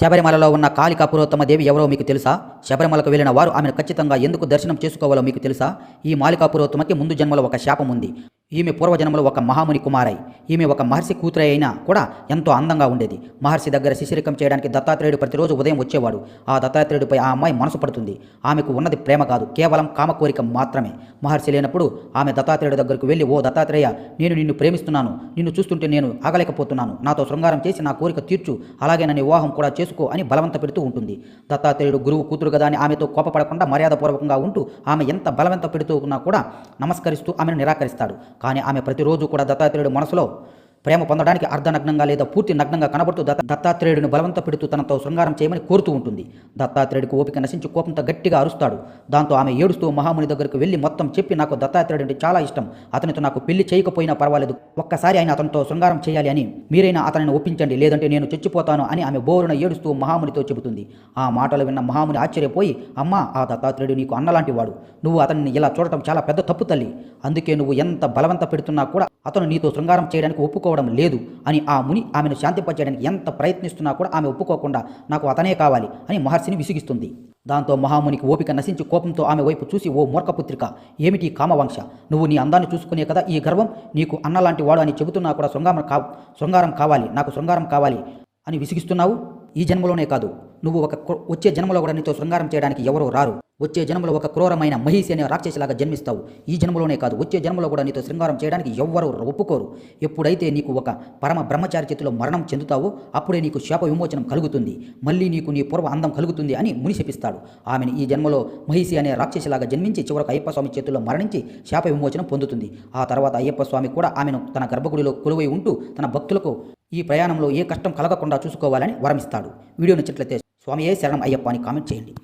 శబరిమలలో ఉన్న కాళికా పురోత్తమ దేవి ఎవరో మీకు తెలుసా? శబరిమలకు వెళ్ళిన వారు ఆమెను ఖచ్చితంగా ఎందుకు దర్శనం చేసుకోవాలో మీకు తెలుసా? ఈ మాలికా పురోత్తమకి ముందు జన్మలో ఒక శాపం ఉంది ఈమె పూర్వజన్మలో ఒక మహాముని కుమారై ఈమె ఒక మహర్షి కూతురే అయినా కూడా ఎంతో అందంగా ఉండేది. మహర్షి దగ్గర శిశిరికం చేయడానికి దత్తాత్రేయుడు ప్రతిరోజు ఉదయం వచ్చేవాడు. ఆ దత్తాత్రేయుడిపై ఆ అమ్మాయి మనసు పడుతుంది. ఆమెకు ఉన్నది ప్రేమ కాదు కేవలం కామ కోరిక మాత్రమే. మహర్షి లేనప్పుడు ఆమె దత్తాత్రేయుడి దగ్గరకు వెళ్ళి ఓ దత్తాత్రేయ నేను నిన్ను ప్రేమిస్తున్నాను. నిన్ను చూస్తుంటే నేను ఆగలేకపోతున్నాను. నాతో శృంగారం చేసి నా కోరిక తీర్చు. అలాగే నన్ను వివాహం కూడా చేసుకో అని బలవంత పెడుతూ ఉంటుంది. దత్తాత్రేయుడు గురువు కూతురు కదా అని ఆమెతో కోపపడకుండా మర్యాదపూర్వకంగా ఉంటూ ఆమె ఎంత బలవంత పెడుతూ ఉన్నా కూడా నమస్కరిస్తూ ఆమెను నిరాకరిస్తాడు. కానీ ఆమె ప్రతిరోజు కూడా దత్తాత్రేయుడి మనసులో ప్రేమ పొందడానికి అర్ధనగ్నంగా లేదా పూర్తి నగ్నంగా కనబడుతూ దత్త దత్తాత్రేయుడిని బలవంత పెడుతూ తనతో శృంగారం చేయమని కోరుతూ ఉంటుంది. దత్తాత్రేయుడికి ఓపిక నశించి కోపంతో గట్టిగా అరుస్తాడు. దాంతో ఆమె ఏడుస్తూ మహాముని దగ్గరకు వెళ్ళి మొత్తం చెప్పి నాకు దత్తాత్రేయుడు అంటే చాలా ఇష్టం. అతనితో నాకు పెళ్ళి చేయకపోయినా పర్వాలేదు. ఒక్కసారి ఆయన అతనితో శృంగారం చేయాలి అని మీరైనా అతనిని ఒప్పించండి. లేదంటే నేను చచ్చిపోతాను అని ఆమె బోరున ఏడుస్తూ మహామునితో చెబుతుంది. ఆ మాటలు విన్న మహాముని ఆశ్చర్యపోయి అమ్మా ఆ దత్తాత్రేయుడు నీకు అన్నలాంటి వాడు నువ్వు అతన్ని ఇలా చూడటం చాలా పెద్ద తప్పు తల్లి. అందుకే నువ్వు ఎంత బలవంత పెడుతున్నా కూడా అతను నీతో శృంగారం చేయడానికి ఒప్పుకోవడం లేదు అని ఆ ముని ఆమెను శాంతింపచేయడానికి ఎంత ప్రయత్నిస్తున్నా కూడా ఆమె ఒప్పుకోకుండా నాకు అతనే కావాలి అని మహర్షిని విసిగిస్తుంది. దాంతో మహామునికి ఓపిక నశించి కోపంతో ఆమె వైపు చూసి ఓ మూర్ఖపుత్రిక ఏమిటి కామవంశ? నువ్వు నీ అందాన్ని చూసుకునే కదా ఈ గర్వం? నీకు అన్నలాంటి వాడు అని చెబుతున్నా కూడా శృంగారం కా శృంగారం కావాలి నాకు శృంగారం కావాలి అని విసిగిస్తున్నావు? ఈ జన్మలోనే కాదు. నువ్వు ఒక వచ్చే జన్మలో కూడా నీతో శృంగారం చేయడానికి ఎవరూ రారు. వచ్చే జన్మలో ఒక క్రూరమైన మహిషి అనే రాక్షసిలాగా జన్మిస్తావు. ఈ జన్మలోనే కాదు వచ్చే జన్మలో కూడా నీతో శృంగారం చేయడానికి ఎవ్వరూ ఒప్పుకోరు. ఎప్పుడైతే నీకు ఒక పరమ బ్రహ్మచారి చేతిలో మరణం చెందుతావో అప్పుడే నీకు శాప విమోచనం కలుగుతుంది. మళ్ళీ నీకు నీ పూర్వ అందం కలుగుతుంది అని ముని శపిస్తాడు ఆమెను ఈ జన్మలో మహిషి అనే రాక్షసిలాగా జన్మించి చివరకు అయ్యప్ప స్వామి చేతుల్లో మరణించి శాప విమోచనం పొందుతుంది. ఆ తర్వాత అయ్యప్ప స్వామి కూడా ఆమెను తన గర్భగుడిలో కొలువై ఉంటూ తన భక్తులకు ఈ ప్రయాణంలో ఏ కష్టం కలగకుండా చూసుకోవాలని వరమిస్తాడు. వీడియో నచ్చినట్లయితే స్వామియే శరణం అయ్యప్ప అని కామెంట్ చేయండి.